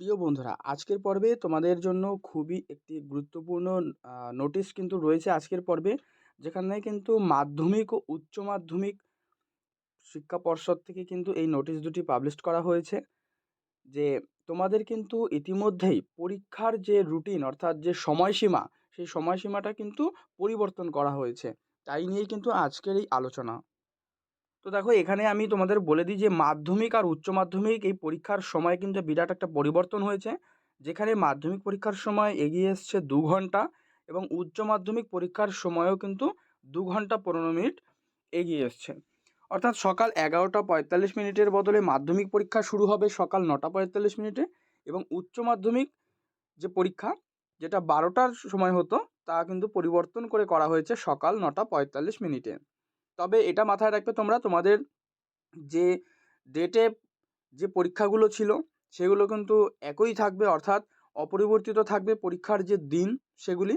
প্রিয় বন্ধুরা, আজকের পর্বে তোমাদের জন্য খুবই একটি গুরুত্বপূর্ণ নোটিশ কিন্তু রয়েছে আজকের পর্বে, যেখানে কিন্তু মাধ্যমিক ও উচ্চ মাধ্যমিক শিক্ষা পর্ষদ থেকে কিন্তু এই নোটিশ দুটি পাবলিশ করা হয়েছে, যে তোমাদের কিন্তু ইতিমধ্যেই পরীক্ষার যে রুটিন অর্থাৎ যে সময়সীমা, সেই সময়সীমাটা কিন্তু পরিবর্তন করা হয়েছে। তাই নিয়েই কিন্তু আজকের এই আলোচনা। তো দেখো, এখানে আমি তোমাদের বলে দিই যে মাধ্যমিক আর উচ্চ মাধ্যমিক এই পরীক্ষার সময় কিন্তু বিরাট একটা পরিবর্তন হয়েছে। যেখানে মাধ্যমিক পরীক্ষার সময় এগিয়ে এসছে দু ঘণ্টা এবং উচ্চ মাধ্যমিক পরীক্ষার সময়ও কিন্তু দু ঘণ্টা পনেরো মিনিট এগিয়ে এসছে। অর্থাৎ সকাল এগারোটা পঁয়তাল্লিশ মিনিটের বদলে মাধ্যমিক পরীক্ষা শুরু হবে সকাল নটা পঁয়তাল্লিশ মিনিটে এবং উচ্চ মাধ্যমিক যে পরীক্ষা, যেটা বারোটার সময় হতো, তা কিন্তু পরিবর্তন করে করা হয়েছে সকাল নটা পঁয়তাল্লিশ মিনিটে। তবে এটা মাথায় রাখবে তোমরা, তোমাদের যে ডেটে যে পরীক্ষাগুলো ছিল, সেগুলো কিন্তু একই থাকবে, অর্থাৎ অপরিবর্তিত থাকবে পরীক্ষার যে দিন সেগুলি,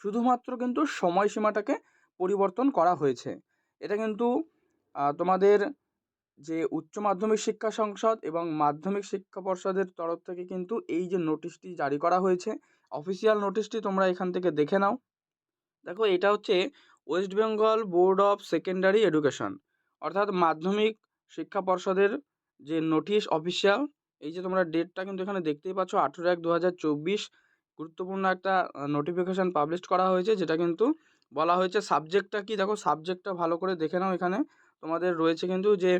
শুধুমাত্র কিন্তু সময়সীমাটাকে পরিবর্তন করা হয়েছে। এটা কিন্তু তোমাদের যে উচ্চ মাধ্যমিক শিক্ষা সংসদ এবং মাধ্যমিক শিক্ষা পর্ষদের তরফ থেকে কিন্তু এই যে নোটিশটি জারি করা হয়েছে অফিসিয়াল নোটিশটি তোমরা এখান থেকে দেখে নাও। দেখো, এটা হচ্ছে West Bengal board of secondary education. অর্থাৎ মাধ্যমিক শিক্ষা পর্ষদের যে নোটিশ অফিসিয়াল, এই যে তোমরা ডেটটা কিন্তু এখানে দেখতেই পাচ্ছ, আঠেরো এক দু হাজার চব্বিশ, গুরুত্বপূর্ণ একটা নোটিফিকেশান পাবলিশ করা হয়েছে, যেটা কিন্তু বলা হয়েছে সাবজেক্টটা কি? দেখো সাবজেক্টটা ভালো করে দেখে নাও এখানে। তোমাদের রয়েছে কিন্তু যে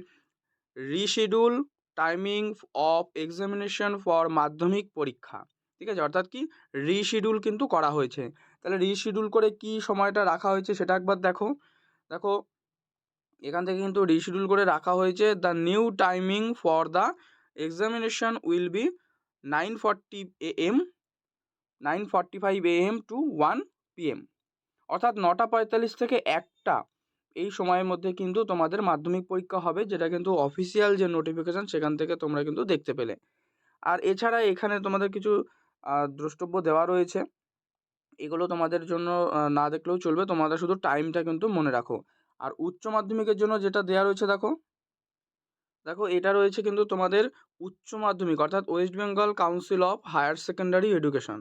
reschedule timing of examination for Madhyamik পরীক্ষা। ঠিক আছে? অর্থাৎ কি? রিশিডিউল কিন্তু করা হয়েছে। তাহলে রিশিডিউল করে কি সময়টা রাখা হয়েছে সেটা একবার দেখো। দেখো, এখান থেকে কিন্তু রিশিডিউল করে রাখা হয়েছে। The new timing for the examination will be nine forty A M nine forty five A M to one P M অর্থাৎ নটা পঁয়তাল্লিশ থেকে একটা এই সময়ের মধ্যে কিন্তু তোমাদের মাধ্যমিক পরীক্ষা হবে, যেটা কিন্তু অফিসিয়াল যে নোটিফিকেশান সেখান থেকে তোমরা কিন্তু দেখতে পেলে। আর এছাড়া এখানে তোমাদের কিছু দ্রষ্টব্য দেওয়া রয়েছে। এগুলো তোমাদের জন্য না দেখলেও চলবে। তোমাদের শুধু টাইমটা কিন্তু মনে রাখো। আর উচ্চ মাধ্যমিকের জন্য যেটা দেওয়া রয়েছে দেখো দেখো এটা রয়েছে কিন্তু তোমাদের উচ্চ মাধ্যমিক, অর্থাৎ West Bengal council of higher secondary education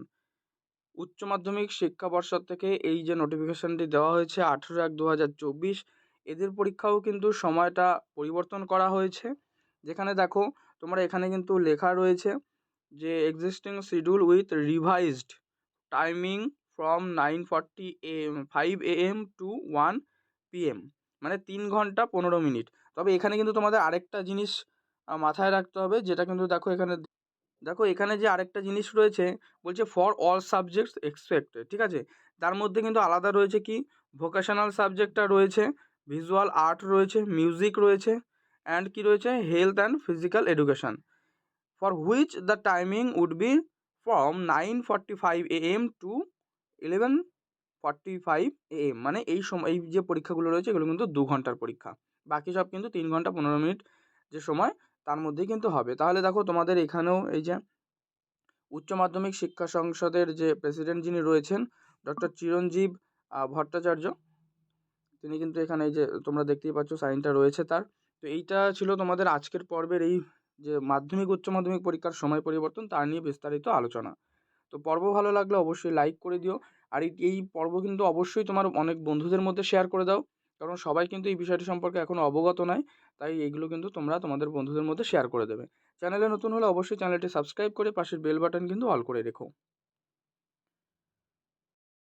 উচ্চ মাধ্যমিক শিক্ষা পর্ষদ থেকে এই যে নোটিফিকেশানটি দেওয়া হয়েছে আঠেরো এক দু হাজার চব্বিশ, এদের পরীক্ষাও কিন্তু সময়টা পরিবর্তন করা হয়েছে। যেখানে দেখো, তোমরা এখানে কিন্তু লেখা রয়েছে যে existing schedule with revised timing from nine forty M five A M to one PM মানে তিন ঘণ্টা পনেরো মিনিট। তবে এখানে কিন্তু তোমাদের আরেকটা জিনিস মাথায় রাখতে হবে, যেটা কিন্তু দেখো এখানে দেখো এখানে যে আরেকটা জিনিস রয়েছে, বলছে ফর অল সাবজেক্টস এক্সপেক্টেড ঠিক আছে? তার মধ্যে কিন্তু আলাদা রয়েছে কি? ভোকেশনাল সাবজেক্টটা রয়েছে ভিজুয়াল আর্ট রয়েছে মিউজিক রয়েছে অ্যান্ড কি রয়েছে? Health and physical education for which the timing would be from nine forty five A M to eleven forty five M মানে এই সময় এই যে পরীক্ষাগুলো রয়েছে, এগুলো কিন্তু দু ঘণ্টার পরীক্ষা। বাকি সব কিন্তু তিন ঘণ্টা পনেরো মিনিট যে সময়, তার মধ্যেই কিন্তু হবে। তাহলে দেখো তোমাদের এখানেও এই যে উচ্চ মাধ্যমিক শিক্ষা সংসদের যে প্রেসিডেন্ট যিনি রয়েছেন, ডক্টর চিরঞ্জীব ভট্টাচার্য, তিনি কিন্তু এখানে এই যে তোমরা দেখতেই পাচ্ছ সাইনটা রয়েছে তার। তো এইটা ছিল তোমাদের আজকের পর্বের এই যে মাধ্যমিক, উচ্চ মাধ্যমিক পরীক্ষার সময় পরিবর্তন, তার নিয়ে বিস্তারিত আলোচনা। তো পর্ব ভালো লাগলে অবশ্যই লাইক করে দিও। আর এই পর্ব কিন্তু অবশ্যই তোমার অনেক বন্ধুদের মধ্যে শেয়ার করে দাও। কারণ সবাই কিন্তু এই বিষয়টি সম্পর্কে এখনও অবগত নয়। তাই এইগুলো কিন্তু তোমরা তোমাদের বন্ধুদের মধ্যে শেয়ার করে দেবে। চ্যানেলে নতুন হলে অবশ্যই চ্যানেলটি সাবস্ক্রাইব করে পাশের বেল বাটন কিন্তু অল করে রেখো।